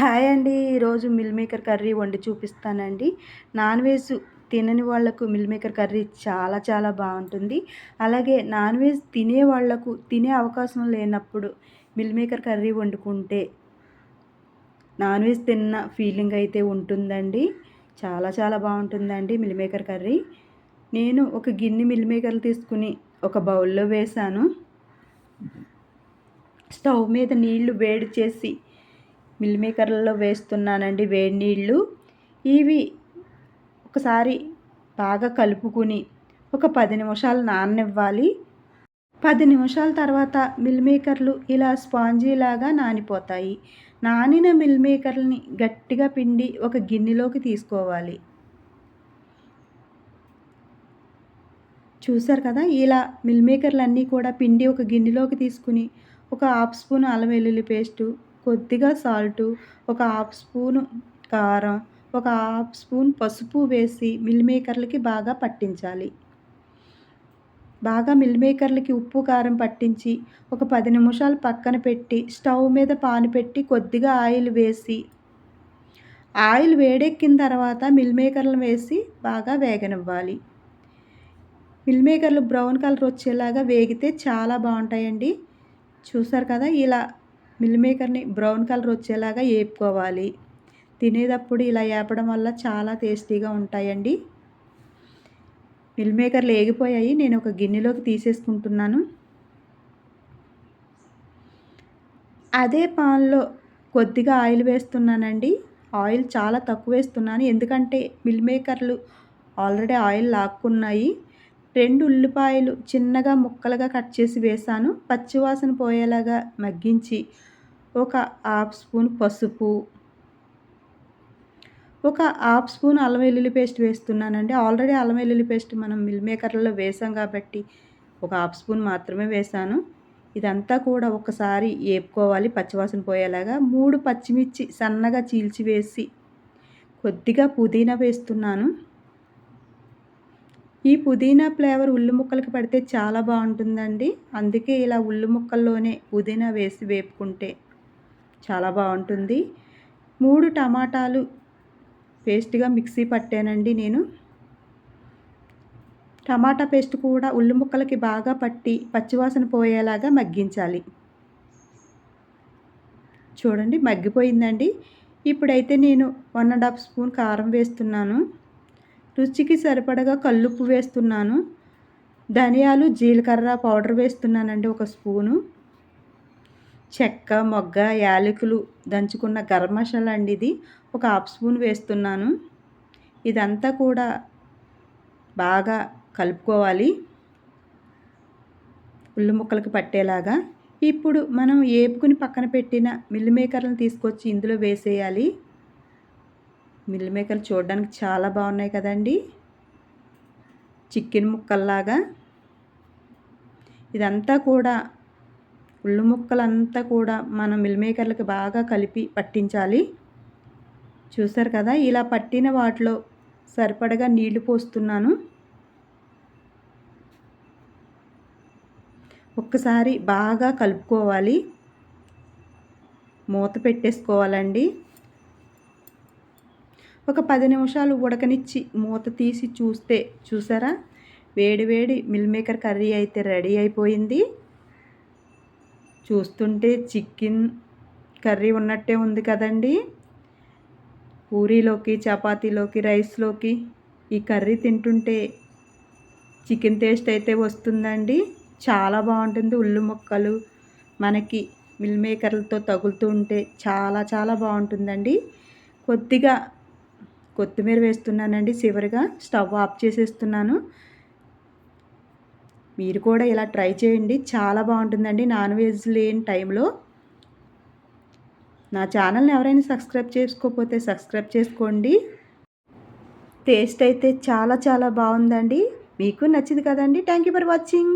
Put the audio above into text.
Hi అండి. ఈరోజు mill maker curry వండి చూపిస్తానండి. నాన్ వెజ్ తినని వాళ్ళకు మిల్ మేకర్ కర్రీ చాలా చాలా బాగుంటుంది. అలాగే నాన్ వెజ్ తినే వాళ్ళకు తినే అవకాశం లేనప్పుడు మిల్ మేకర్ కర్రీ వండుకుంటే నాన్ వెజ్ తిన్న ఫీలింగ్ అయితే ఉంటుందండి. చాలా చాలా బాగుంటుందండి మిల్ మేకర్ కర్రీ. నేను ఒక గిన్నె మిల్ మేకర్లు తీసుకుని ఒక బౌల్లో వేశాను. స్టవ్ మీద నీళ్ళు వేడి చేసి మిల్ మేకర్లలో వేస్తున్నానండి వేడి నీళ్ళు. ఇవి ఒకసారి బాగా కలుపుకుని ఒక పది నిమిషాలు నాననివ్వాలి. పది నిమిషాల తర్వాత మిల్ మేకర్లు ఇలా స్పాంజీలాగా నానిపోతాయి. నానిన మిల్మేకర్లని గట్టిగా పిండి ఒక గిన్నెలోకి తీసుకోవాలి. చూసారు కదా ఇలా మిల్ మేకర్లు అన్నీ కూడా పిండి ఒక గిన్నెలోకి తీసుకుని ఒక హాఫ్ స్పూన్ అల్లం వెల్లుల్లి పేస్టు కొద్దిగా సాల్టు ఒక హాఫ్ స్పూను కారం ఒక హాఫ్ స్పూన్ పసుపు వేసి మిల్ మేకర్లకి బాగా పట్టించాలి. బాగా మిల్ మేకర్లకి ఉప్పు కారం పట్టించి ఒక పది నిమిషాలు పక్కన పెట్టి స్టవ్ మీద పాను పెట్టి కొద్దిగా ఆయిల్ వేసి ఆయిల్ వేడెక్కిన తర్వాత మిల్ మేకర్లు వేసి బాగా వేగనివ్వాలి. మిల్ మేకర్లు బ్రౌన్ కలర్ వచ్చేలాగా వేగితే చాలా బాగుంటాయండి. చూసారు కదా ఇలా మిల్ మేకర్ని బ్రౌన్ కలర్ వచ్చేలాగా వేపుకోవాలి తినేటప్పుడు ఇలా వేపడం వల్ల చాలా టేస్టీగా ఉంటాయండి. మిల్ మేకర్లు ఏగిపోయాయి. నేను ఒక గిన్నెలోకి తీసేసుకుంటున్నాను. అదే పాన్లో కొద్దిగా ఆయిల్ వేస్తున్నానండి. ఆయిల్ చాలా తక్కువ వేస్తున్నాను. ఎందుకంటే మిల్ మేకర్లు ఆల్రెడీ ఆయిల్ లాక్కున్నాయి. రెండు ఉల్లిపాయలు చిన్నగా ముక్కలుగా కట్ చేసి వేసాను పచ్చివాసన పోయేలాగా మగ్గించి ఒక హాఫ్ స్పూన్ పసుపు. ఒక హాఫ్ స్పూన్ అల్లం వెల్లుల్లి పేస్ట్ వేస్తున్నానండి. ఆల్రెడీ అల్లం వెల్లుల్లి పేస్ట్ మనం మిల్ మేకర్లలో వేసాం కాబట్టి ఒక హాఫ్ స్పూన్ మాత్రమే వేసాను. ఇదంతా కూడా ఒకసారి వేపుకోవాలి పచ్చివాసన పోయేలాగా. మూడు పచ్చిమిర్చి సన్నగా చీల్చి వేసి కొద్దిగా పుదీనా వేస్తున్నాను. ఈ పుదీనా ఫ్లేవర్ ఉల్లి ముక్కలకి పడితే చాలా బాగుంటుందండి. అందుకే ఇలా ఉల్లి ముక్కల్లోనే పుదీనా వేసి వేపుకుంటే చాలా బాగుంటుంది. మూడు టమాటాలు పేస్ట్గా మిక్సీ పట్టానండి నేను. టమాటా పేస్ట్ కూడా ఉల్లి ముక్కలకి బాగా పట్టి పచ్చివాసన పోయేలాగా మగ్గించాలి. చూడండి మగ్గిపోయిందండి. ఇప్పుడైతే నేను వన్ అండ్ హాఫ్ స్పూన్ కారం వేస్తున్నాను. రుచికి సరిపడగా కల్లుప్పు వేస్తున్నాను. ధనియాలు జీలకర్ర పౌడర్ వేస్తున్నానండి ఒక స్పూను. చెక్క మొగ్గ యాలకులు దంచుకున్న గరం మసాలా అండి ఇది. ఒక హాఫ్ స్పూన్ వేస్తున్నాను. ఇదంతా కూడా బాగా కలుపుకోవాలి. ఉల్లి ముక్కలకు పట్టేలాగా. ఇప్పుడు మనం ఏపుకుని పక్కన పెట్టిన మిల్ మేకర్లను తీసుకొచ్చి ఇందులో వేసేయాలి. మిల్లు మేకర్లు చూడడానికి చాలా బాగున్నాయి కదండి. చికెన్ ముక్కల్లాగా. ఇదంతా కూడా ఉల్లి ముక్కలంతా కూడా మనం మిల్మేకర్లకి బాగా కలిపి పట్టించాలి. చూసారు కదా ఇలా పట్టిన వాటిలో సరిపడగా నీళ్ళు పోస్తున్నాను. ఒక్కసారి బాగా కలుపుకోవాలి. మూత పెట్టేసుకోవాలండి. ఒక పది నిమిషాలు ఉడకనిచ్చి మూత తీసి చూస్తే చూసారా? వేడి వేడి మిల్ మేకర్ కర్రీ అయితే రెడీ అయిపోయింది. చూస్తుంటే చికెన్ కర్రీ ఉన్నట్టే ఉంది కదండి. పూరీలోకి చపాతీలోకి రైస్లోకి ఈ కర్రీ తింటుంటే చికెన్ టేస్ట్ అయితే వస్తుందండి. చాలా బాగుంటుంది. ఉల్లి ముక్కలు మనకి మిల్ మేకర్లతో తగులుతూ ఉంటే చాలా చాలా బాగుంటుందండి. కొద్దిగా కొత్తిమీర వేస్తున్నానండి చివరిగా. స్టవ్ ఆఫ్ చేసేస్తున్నాను. మీరు కూడా ఇలా ట్రై చేయండి. చాలా బాగుంటుందండి. నాన్ వెజ్ లేని టైంలో. నా ఛానల్ని ఎవరైనా సబ్స్క్రైబ్ చేసుకోకపోతే సబ్స్క్రైబ్ చేసుకోండి. టేస్ట్ అయితే చాలా చాలా బాగుందండి. మీకు నచ్చింది కదండి. Thank you for watching.